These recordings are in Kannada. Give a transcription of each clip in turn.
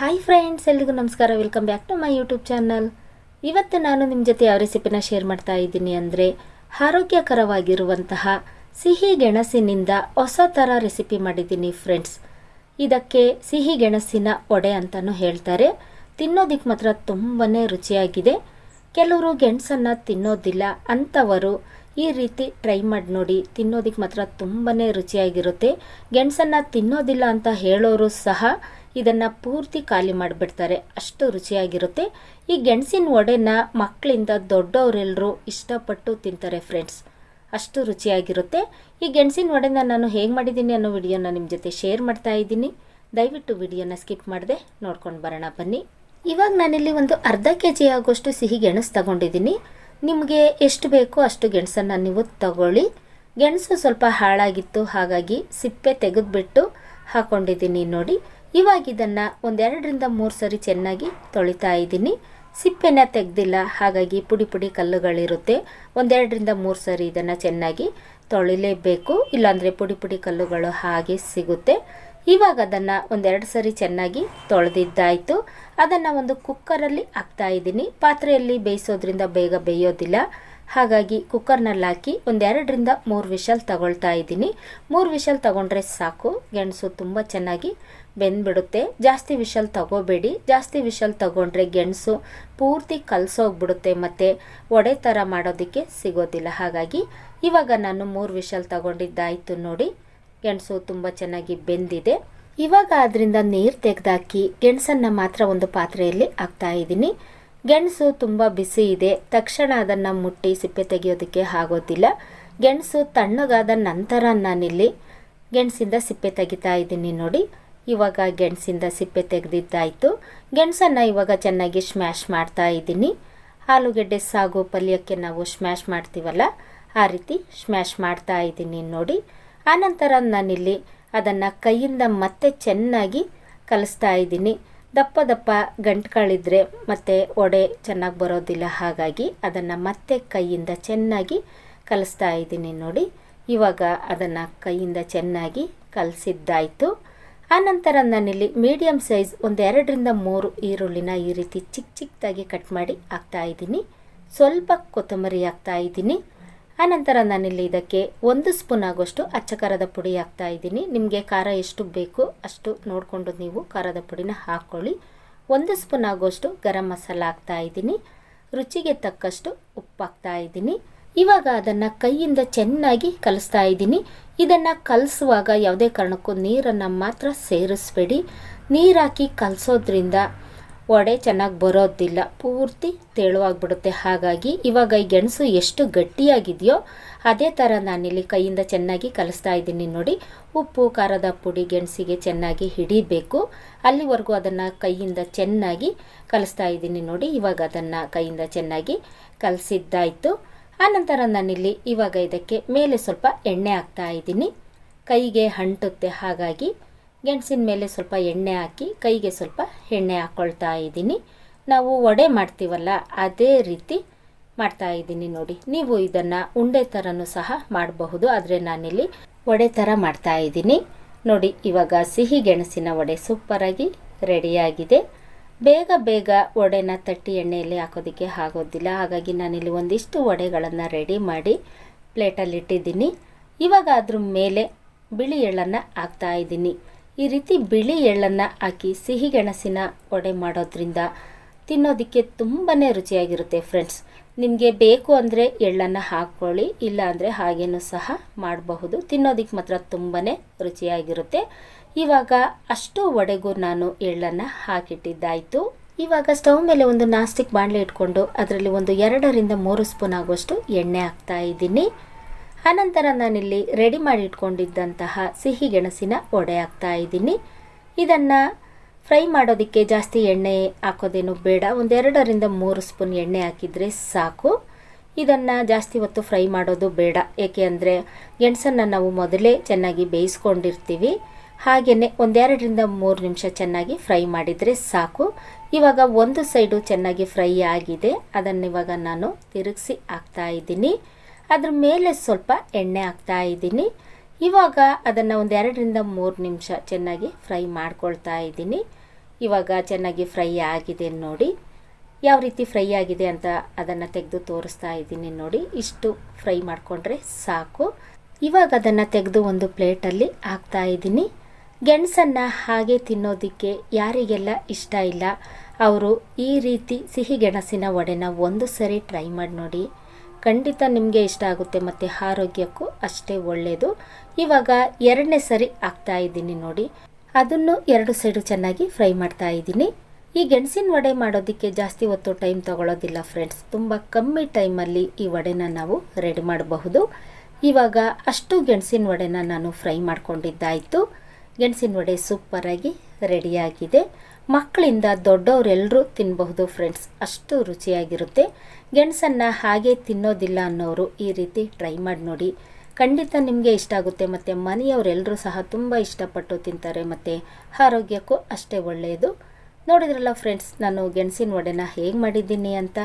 ಹಾಯ್ ಫ್ರೆಂಡ್ಸ್ ಎಲ್ರಿಗೂ ನಮಸ್ಕಾರ. Welcome back to my YouTube channel ಇವತ್ತು ನಾನು ನಿಮ್ಮ ಜೊತೆ ಯಾವ ರೆಸಿಪಿನ ಶೇರ್ ಮಾಡ್ತಾ ಇದ್ದೀನಿ ಅಂದರೆ ಆರೋಗ್ಯಕರವಾಗಿರುವಂತಹ ಸಿಹಿ ಗೆಣಸಿನಿಂದ ಹೊಸ ಥರ ರೆಸಿಪಿ ಮಾಡಿದ್ದೀನಿ ಫ್ರೆಂಡ್ಸ್ ಇದಕ್ಕೆ ಸಿಹಿ ಗೆಣಸಿನ ಒಡೆ ಅಂತಲೂ ಹೇಳ್ತಾರೆ. ತಿನ್ನೋದಕ್ಕೆ ಮಾತ್ರ ತುಂಬಾ ರುಚಿಯಾಗಿದೆ. ಕೆಲವರು ಗೆಣಸನ್ನು ತಿನ್ನೋದಿಲ್ಲ ಅಂಥವರು ಈ ರೀತಿ ಟ್ರೈ ಮಾಡಿ ನೋಡಿ. ತಿನ್ನೋದಕ್ಕೆ ಮಾತ್ರ ತುಂಬಾ ರುಚಿಯಾಗಿರುತ್ತೆ. ಗೆಣಸನ್ನು ತಿನ್ನೋದಿಲ್ಲ ಅಂತ ಹೇಳೋರು ಸಹ ಇದನ್ನು ಪೂರ್ತಿ ಖಾಲಿ ಮಾಡಿಬಿಡ್ತಾರೆ. ಅಷ್ಟು ರುಚಿಯಾಗಿರುತ್ತೆ. ಈ ಗೆಣಸಿನ ವಡೆನ ಮಕ್ಕಳಿಂದ ದೊಡ್ಡವರೆಲ್ಲರೂ ಇಷ್ಟಪಟ್ಟು ತಿಂತಾರೆ ಫ್ರೆಂಡ್ಸ್ ಅಷ್ಟು ರುಚಿಯಾಗಿರುತ್ತೆ. ಈ ಗೆಣಸಿನ ವಡೆನ ನಾನು ಹೇಗೆ ಮಾಡಿದ್ದೀನಿ ಅನ್ನೋ ವಿಡಿಯೋನ ನಿಮ್ಮ ಜೊತೆ ಶೇರ್ ಮಾಡ್ತಾ ಇದ್ದೀನಿ. ದಯವಿಟ್ಟು ವಿಡಿಯೋನ ಸ್ಕಿಪ್ ಮಾಡದೆ ನೋಡ್ಕೊಂಡು ಬರೋಣ ಬನ್ನಿ. ಇವಾಗ ನಾನಿಲ್ಲಿ ಒಂದು ಅರ್ಧ ಕೆ ಜಿ ಆಗೋಷ್ಟು ಸಿಹಿ ಗೆಣಸು ತಗೊಂಡಿದ್ದೀನಿ. ನಿಮಗೆ ಎಷ್ಟು ಬೇಕೋ ಅಷ್ಟು ಗೆಣಸನ್ನು ನೀವು ತಗೊಳ್ಳಿ. ಗೆಣಸು ಸ್ವಲ್ಪ ಹಾಳಾಗಿತ್ತು, ಹಾಗಾಗಿ ಸಿಪ್ಪೆ ತೆಗೆದುಬಿಟ್ಟು ಹಾಕ್ಕೊಂಡಿದ್ದೀನಿ ನೋಡಿ. ಇವಾಗ ಇದನ್ನು ಒಂದೆರಡರಿಂದ ಮೂರು ಸರಿ ಚೆನ್ನಾಗಿ ತೊಳಿತಾ ಇದ್ದೀನಿ. ಸಿಪ್ಪೆನ ತೆಗೆದಿಲ್ಲ, ಹಾಗಾಗಿ ಪುಡಿ ಪುಡಿ ಕಲ್ಲುಗಳಿರುತ್ತೆ. ಒಂದೆರಡರಿಂದ ಮೂರು ಸರಿ ಇದನ್ನು ಚೆನ್ನಾಗಿ ತೊಳಿಲೇಬೇಕು. ಇಲ್ಲಾಂದರೆ ಪುಡಿ ಪುಡಿ ಕಲ್ಲುಗಳು ಹಾಗೆ ಸಿಗುತ್ತೆ. ಇವಾಗ ಅದನ್ನು ಒಂದೆರಡು ಸರಿ ಚೆನ್ನಾಗಿ ತೊಳೆದಿದ್ದಾಯಿತು. ಅದನ್ನು ಒಂದು ಕುಕ್ಕರಲ್ಲಿ ಹಾಕ್ತಾ ಇದ್ದೀನಿ. ಪಾತ್ರೆಯಲ್ಲಿ ಬೇಯಿಸೋದ್ರಿಂದ ಬೇಗ ಬೇಯೋದಿಲ್ಲ. ಹಾಗಾಗಿ ಕುಕ್ಕರ್ನಲ್ಲಿ ಹಾಕಿ ಒಂದೆರಡರಿಂದ ಮೂರು ವಿಷಲ್ ತಗೊಳ್ತಾ ಇದ್ದೀನಿ. ಮೂರು ವಿಷಲ್ ತಗೊಂಡ್ರೆ ಸಾಕು. ಗೆಣಸು ತುಂಬ ಚೆನ್ನಾಗಿ ಬೆಂದ್ಬಿಡುತ್ತೆ. ಜಾಸ್ತಿ ವಿಷಲ್ ತಗೋಬೇಡಿ. ಜಾಸ್ತಿ ವಿಷಲ್ ತಗೊಂಡ್ರೆ ಗೆಣಸು ಪೂರ್ತಿ ಕಲಸೋಗ್ಬಿಡುತ್ತೆ ಮತ್ತು ಒಡೆ ಥರ ಮಾಡೋದಕ್ಕೆ ಸಿಗೋದಿಲ್ಲ. ಹಾಗಾಗಿ ಇವಾಗ ನಾನು ಮೂರು ವಿಷಲ್ ತಗೊಂಡಿದ್ದಾಯಿತು ನೋಡಿ. ಗೆಣಸು ತುಂಬ ಚೆನ್ನಾಗಿ ಬೆಂದಿದೆ. ಇವಾಗ ಅದರಿಂದ ನೀರು ತೆಗೆದಾಕಿ ಗೆಣಸನ್ನು ಮಾತ್ರ ಒಂದು ಪಾತ್ರೆಯಲ್ಲಿ ಹಾಕ್ತಾ ಇದ್ದೀನಿ. ಗೆಣಸು ತುಂಬ ಬಿಸಿ ಇದೆ. ತಕ್ಷಣ ಅದನ್ನು ಮುಟ್ಟಿ ಸಿಪ್ಪೆ ತೆಗೆಯೋದಕ್ಕೆ ಆಗೋದಿಲ್ಲ. ಗೆಣಸು ತಣ್ಣಗಾದ ನಂತರ ನಾನಿಲ್ಲಿ ಗೆಣಸಿಂದ ಸಿಪ್ಪೆ ತೆಗಿತಾ ಇದ್ದೀನಿ ನೋಡಿ. ಇವಾಗ ಗೆಣಸಿಂದ ಸಿಪ್ಪೆ ತೆಗೆದಿದ್ದಾಯಿತು. ಗೆಣಸನ್ನು ಇವಾಗ ಚೆನ್ನಾಗಿ ಸ್ಮ್ಯಾಶ್ ಮಾಡ್ತಾ ಇದ್ದೀನಿ. ಆಲೂಗೆಡ್ಡೆ ಸಾಗು ಪಲ್ಯಕ್ಕೆ ನಾವು ಸ್ಮ್ಯಾಶ್ ಮಾಡ್ತೀವಲ್ಲ, ಆ ರೀತಿ ಸ್ಮ್ಯಾಶ್ ಮಾಡ್ತಾ ಇದ್ದೀನಿ ನೋಡಿ. ಆನಂತರ ನಾನಿಲ್ಲಿ ಅದನ್ನು ಕೈಯಿಂದ ಮತ್ತೆ ಚೆನ್ನಾಗಿ ಕಲಿಸ್ತಾ ಇದ್ದೀನಿ. ದಪ್ಪ ದಪ್ಪ ಗಂಟುಗಳಿದ್ರೆ ಮತ್ತೆ ಒಡೆ ಚೆನ್ನಾಗಿ ಬರೋದಿಲ್ಲ. ಹಾಗಾಗಿ ಅದನ್ನು ಮತ್ತೆ ಕೈಯಿಂದ ಚೆನ್ನಾಗಿ ಕಲಿಸ್ತಾ ಇದ್ದೀನಿ ನೋಡಿ. ಇವಾಗ ಅದನ್ನು ಕೈಯಿಂದ ಚೆನ್ನಾಗಿ ಕಲಿಸಿದ್ದಾಯಿತು. ಆನಂತರ ನಾನಿಲ್ಲಿ ಮೀಡಿಯಮ್ ಸೈಜ್ ಒಂದು ಎರಡರಿಂದ ಮೂರು ಈರುಳ್ಳಿನ ಈ ರೀತಿ ಚಿಕ್ಕ ಚಿಕ್ಕದಾಗಿ ಕಟ್ ಮಾಡಿ ಹಾಕ್ತಾ ಇದ್ದೀನಿ. ಸ್ವಲ್ಪ ಕೊತ್ತಂಬರಿ ಹಾಕ್ತಾ ಇದ್ದೀನಿ. ಆನಂತರ ನಾನಿಲ್ಲಿ ಇದಕ್ಕೆ ಒಂದು ಸ್ಪೂನ್ ಆಗೋಷ್ಟು ಅಚ್ಚ ಖಾರದ ಪುಡಿ ಹಾಕ್ತಾ ಇದ್ದೀನಿ. ನಿಮಗೆ ಖಾರ ಎಷ್ಟು ಬೇಕು ಅಷ್ಟು ನೋಡಿಕೊಂಡು ನೀವು ಖಾರದ ಪುಡಿನ ಹಾಕ್ಕೊಳ್ಳಿ ಒಂದು ಸ್ಪೂನ್ ಆಗೋಷ್ಟು ಗರಂ ಮಸಾಲ ಹಾಕ್ತಾ ಇದ್ದೀನಿ. ರುಚಿಗೆ ತಕ್ಕಷ್ಟು ಉಪ್ಪು ಹಾಕ್ತಾ ಇದ್ದೀನಿ. ಇವಾಗ ಅದನ್ನು ಕೈಯಿಂದ ಚೆನ್ನಾಗಿ ಕಲಿಸ್ತಾ ಇದ್ದೀನಿ. ಇದನ್ನು ಕಲಿಸುವಾಗ ಯಾವುದೇ ಕಾರಣಕ್ಕೂ ನೀರನ್ನು ಮಾತ್ರ ಸೇರಿಸ್ಬೇಡಿ. ನೀರಾಕಿ ಕಲಿಸೋದ್ರಿಂದ ವಡೆ ಚೆನ್ನಾಗಿ ಬರೋದಿಲ್ಲ. ಪೂರ್ತಿ ತೆಳುವಾಗ್ಬಿಡುತ್ತೆ. ಹಾಗಾಗಿ ಇವಾಗ ಈ ಗೆಣಸು ಎಷ್ಟು ಗಟ್ಟಿಯಾಗಿದೆಯೋ ಅದೇ ಥರ ನಾನಿಲ್ಲಿ ಕೈಯಿಂದ ಚೆನ್ನಾಗಿ ಕಲಿಸ್ತಾ ಇದ್ದೀನಿ ನೋಡಿ. ಉಪ್ಪು, ಖಾರದ ಪುಡಿ ಗೆಣಸಿಗೆ ಚೆನ್ನಾಗಿ ಹಿಡಿಬೇಕು. ಅಲ್ಲಿವರೆಗೂ ಅದನ್ನು ಕೈಯಿಂದ ಚೆನ್ನಾಗಿ ಕಲಿಸ್ತಾ ಇದ್ದೀನಿ ನೋಡಿ. ಇವಾಗ ಅದನ್ನು ಕೈಯಿಂದ ಚೆನ್ನಾಗಿ ಕಲಸಿದ್ದಾಯಿತು. ಆನಂತರ ನಾನಿಲ್ಲಿ ಇವಾಗ ಇದಕ್ಕೆ ಮೇಲೆ ಸ್ವಲ್ಪ ಎಣ್ಣೆ ಹಾಕ್ತಾ ಇದ್ದೀನಿ. ಕೈಗೆ ಅಂಟುತ್ತೆ. ಹಾಗಾಗಿ ಗೆಣಸಿನ ಮೇಲೆ ಸ್ವಲ್ಪ ಎಣ್ಣೆ ಹಾಕಿ ಕೈಗೆ ಸ್ವಲ್ಪ ಎಣ್ಣೆ ಹಾಕ್ಕೊಳ್ತಾ ಇದ್ದೀನಿ. ನಾವು ವಡೆ ಮಾಡ್ತೀವಲ್ಲ, ಅದೇ ರೀತಿ ಮಾಡ್ತಾ ಇದ್ದೀನಿ ನೋಡಿ. ನೀವು ಇದನ್ನು ಉಂಡೆ ಥರನೂ ಸಹ ಮಾಡಬಹುದು, ಆದರೆ ನಾನಿಲ್ಲಿ ವಡೆ ಥರ ಮಾಡ್ತಾ ಇದ್ದೀನಿ. ನೋಡಿ, ಇವಾಗ ಸಿಹಿ ಗೆಣಸಿನ ವಡೆ ಸೂಪರಾಗಿ ರೆಡಿಯಾಗಿದೆ ಬೇಗ ಬೇಗ ವಡೆನ ತಟ್ಟಿ ಎಣ್ಣೆಯಲ್ಲಿ ಹಾಕೋದಕ್ಕೆ ಆಗೋದಿಲ್ಲ. ಹಾಗಾಗಿ ನಾನಿಲ್ಲಿ ಒಂದಿಷ್ಟು ವಡೆಗಳನ್ನು ರೆಡಿ ಮಾಡಿ ಪ್ಲೇಟಲ್ಲಿ ಇಟ್ಟಿದ್ದೀನಿ. ಇವಾಗ ಅದ್ರ ಮೇಲೆ ಬಿಳಿ ಎಳ್ಳನ್ನು ಹಾಕ್ತಾ ಇದ್ದೀನಿ. ಈ ರೀತಿ ಬಿಳಿ ಎಳ್ಳನ್ನು ಹಾಕಿ ಸಿಹಿ ಗೆಣಸಿನ ವಡೆ ಮಾಡೋದ್ರಿಂದ ತಿನ್ನೋದಕ್ಕೆ ತುಂಬಾ ರುಚಿಯಾಗಿರುತ್ತೆ ಫ್ರೆಂಡ್ಸ್. ನಿಮಗೆ ಬೇಕು ಅಂದರೆ ಎಳ್ಳನ್ನು ಹಾಕ್ಕೊಳ್ಳಿ ಇಲ್ಲ ಅಂದರೆ ಹಾಗೇನೂ ಸಹ ಮಾಡಬಹುದು. ತಿನ್ನೋದಕ್ಕೆ ಮಾತ್ರ ತುಂಬಾ ರುಚಿಯಾಗಿರುತ್ತೆ. ಇವಾಗ ಅಷ್ಟು ವಡೆಗೂ ನಾನು ಎಳ್ಳನ್ನು ಹಾಕಿಟ್ಟಿದ್ದಾಯಿತು. ಇವಾಗ ಸ್ಟವ್ ಮೇಲೆ ಒಂದು ನಾಸ್ಟಿಕ್ ಬಾಣಲೆ ಇಟ್ಕೊಂಡು ಅದರಲ್ಲಿ ಒಂದು ಎರಡರಿಂದ ಮೂರು ಸ್ಪೂನ್ ಆಗುವಷ್ಟು ಎಣ್ಣೆ ಹಾಕ್ತಾ ಇದ್ದೀನಿ. ಆನಂತರ ನಾನಿಲ್ಲಿ ರೆಡಿ ಮಾಡಿ ಇಟ್ಕೊಂಡಿದ್ದಂತಹ ಸಿಹಿ ಗೆಣಸಿನ ಒಡೆ ಹಾಕ್ತಾ ಇದ್ದೀನಿ. ಇದನ್ನು ಫ್ರೈ ಮಾಡೋದಕ್ಕೆ ಜಾಸ್ತಿ ಎಣ್ಣೆ ಹಾಕೋದೇನು ಬೇಡ. ಒಂದೆರಡರಿಂದ ಮೂರು ಸ್ಪೂನ್ ಎಣ್ಣೆ ಹಾಕಿದರೆ ಸಾಕು. ಇದನ್ನು ಜಾಸ್ತಿ ಹೊತ್ತು ಫ್ರೈ ಮಾಡೋದು ಬೇಡ. ಏಕೆ ಅಂದರೆ ಗೆಣಸನ್ನು ನಾವು ಮೊದಲೇ ಚೆನ್ನಾಗಿ ಬೇಯಿಸ್ಕೊಂಡಿರ್ತೀವಿ. ಹಾಗೆಯೇ ಒಂದೆರಡರಿಂದ ಮೂರು ನಿಮಿಷ ಚೆನ್ನಾಗಿ ಫ್ರೈ ಮಾಡಿದರೆ ಸಾಕು. ಇವಾಗ ಒಂದು ಸೈಡು ಚೆನ್ನಾಗಿ ಫ್ರೈ ಆಗಿದೆ. ಅದನ್ನು ಇವಾಗ ನಾನು ತಿರುಗಿಸಿ ಹಾಕ್ತಾ ಇದ್ದೀನಿ. ಅದ್ರ ಮೇಲೆ ಸ್ವಲ್ಪ ಎಣ್ಣೆ ಹಾಕ್ತಾ ಇದ್ದೀನಿ. ಇವಾಗ ಅದನ್ನು ಒಂದು ಎರಡರಿಂದ ಮೂರು ನಿಮಿಷ ಚೆನ್ನಾಗಿ ಫ್ರೈ ಮಾಡ್ಕೊಳ್ತಾ ಇದ್ದೀನಿ. ಇವಾಗ ಚೆನ್ನಾಗಿ ಫ್ರೈ ಆಗಿದೆ ನೋಡಿ. ಯಾವ ರೀತಿ ಫ್ರೈ ಆಗಿದೆ ಅಂತ ಅದನ್ನು ತೆಗೆದು ತೋರಿಸ್ತಾ ಇದ್ದೀನಿ ನೋಡಿ. ಇಷ್ಟು ಫ್ರೈ ಮಾಡಿಕೊಂಡ್ರೆ ಸಾಕು. ಇವಾಗ ಅದನ್ನು ತೆಗೆದು ಒಂದು ಪ್ಲೇಟಲ್ಲಿ ಹಾಕ್ತಾ ಇದ್ದೀನಿ. ಗೆಣಸನ್ನು ಹಾಗೆ ತಿನ್ನೋದಕ್ಕೆ ಯಾರಿಗೆಲ್ಲ ಇಷ್ಟ ಇಲ್ಲ, ಅವರು ಈ ರೀತಿ ಸಿಹಿ ಗೆಣಸಿನ ವಡೆನ ಒಂದು ಸರಿ ಟ್ರೈ ಮಾಡಿ ನೋಡಿ. ಖಂಡಿತ ನಿಮಗೆ ಇಷ್ಟ ಆಗುತ್ತೆ ಮತ್ತು ಆರೋಗ್ಯಕ್ಕೂ ಅಷ್ಟೇ ಒಳ್ಳೆಯದು ಇವಾಗ ಎರಡನೇ ಸರಿ ಹಾಕ್ತಾ ಇದ್ದೀನಿ ನೋಡಿ. ಅದನ್ನು ಎರಡು ಸೈಡು ಚೆನ್ನಾಗಿ ಫ್ರೈ ಮಾಡ್ತಾ ಇದ್ದೀನಿ. ಈ ಗೆಣಸಿನ ವಡೆ ಮಾಡೋದಕ್ಕೆ ಜಾಸ್ತಿ ಹೊತ್ತು ಟೈಮ್ ತಗೊಳ್ಳೋದಿಲ್ಲ ಫ್ರೆಂಡ್ಸ್. ತುಂಬ ಕಮ್ಮಿ ಟೈಮಲ್ಲಿ ಈ ವಡೆನ ನಾವು ರೆಡಿ ಮಾಡಬಹುದು. ಇವಾಗ ಅಷ್ಟು ಗೆಣಸಿನ ವಡೆನ ನಾನು ಫ್ರೈ ಮಾಡ್ಕೊಂಡಿದ್ದಾಯಿತು. ಗೆಣಸಿನ ವಡೆ ಸೂಪರಾಗಿ ರೆಡಿಯಾಗಿದೆ. ಮಕ್ಕಳಿಂದ ದೊಡ್ಡವರೆಲ್ಲರೂ ತಿನ್ನಬಹುದು ಫ್ರೆಂಡ್ಸ್ ಅಷ್ಟು ರುಚಿಯಾಗಿರುತ್ತೆ. ಗೆಣಸನ್ನು ಹಾಗೆ ತಿನ್ನೋದಿಲ್ಲ ಅನ್ನೋರು ಈ ರೀತಿ ಟ್ರೈ ಮಾಡಿ ನೋಡಿ. ಖಂಡಿತ ನಿಮಗೆ ಇಷ್ಟ ಆಗುತ್ತೆ ಮತ್ತು ಮನೆಯವರೆಲ್ಲರೂ ಸಹ ತುಂಬ ಇಷ್ಟಪಟ್ಟು ತಿಂತಾರೆ ಮತ್ತು ಆರೋಗ್ಯಕ್ಕೂ ಅಷ್ಟೇ ಒಳ್ಳೆಯದು. ನೋಡಿದ್ರಲ್ಲ ಫ್ರೆಂಡ್ಸ್ ನಾನು ಗೆಣಸಿನ ವಡೆನ ಹೇಗೆ ಮಾಡಿದ್ದೀನಿ ಅಂತ?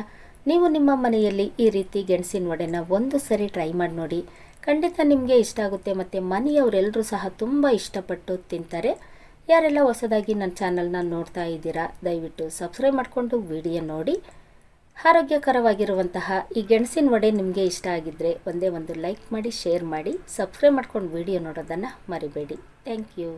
ನೀವು ನಿಮ್ಮ ಮನೆಯಲ್ಲಿ ಈ ರೀತಿ ಗೆಣಸಿನ ವಡೆನ ಒಂದು ಸರಿ ಟ್ರೈ ಮಾಡಿ ನೋಡಿ. ಖಂಡಿತ ನಿಮಗೆ ಇಷ್ಟ ಆಗುತ್ತೆ ಮತ್ತು ಮನೆಯವರೆಲ್ಲರೂ ಸಹ ತುಂಬ ಇಷ್ಟಪಟ್ಟು ತಿಂತಾರೆ. ಯಾರೆಲ್ಲ ಹೊಸದಾಗಿ ನನ್ನ ಚಾನಲ್ನ ನೋಡ್ತಾ ಇದ್ದೀರಾ, ದಯವಿಟ್ಟು ಸಬ್ಸ್ಕ್ರೈಬ್ ಮಾಡಿಕೊಂಡು ವಿಡಿಯೋ ನೋಡಿ. ಆರೋಗ್ಯಕರವಾಗಿರುವಂತಹ ಈ ಗೆಣಸಿನ ವಡೆ ನಿಮಗೆ ಇಷ್ಟ ಆಗಿದ್ದರೆ ಒಂದೇ ಒಂದು ಲೈಕ್ ಮಾಡಿ ಶೇರ್ ಮಾಡಿ ಸಬ್ಸ್ಕ್ರೈಬ್ ಮಾಡ್ಕೊಂಡು ವಿಡಿಯೋ ನೋಡೋದನ್ನು ಮರಿಬೇಡಿ. Thank you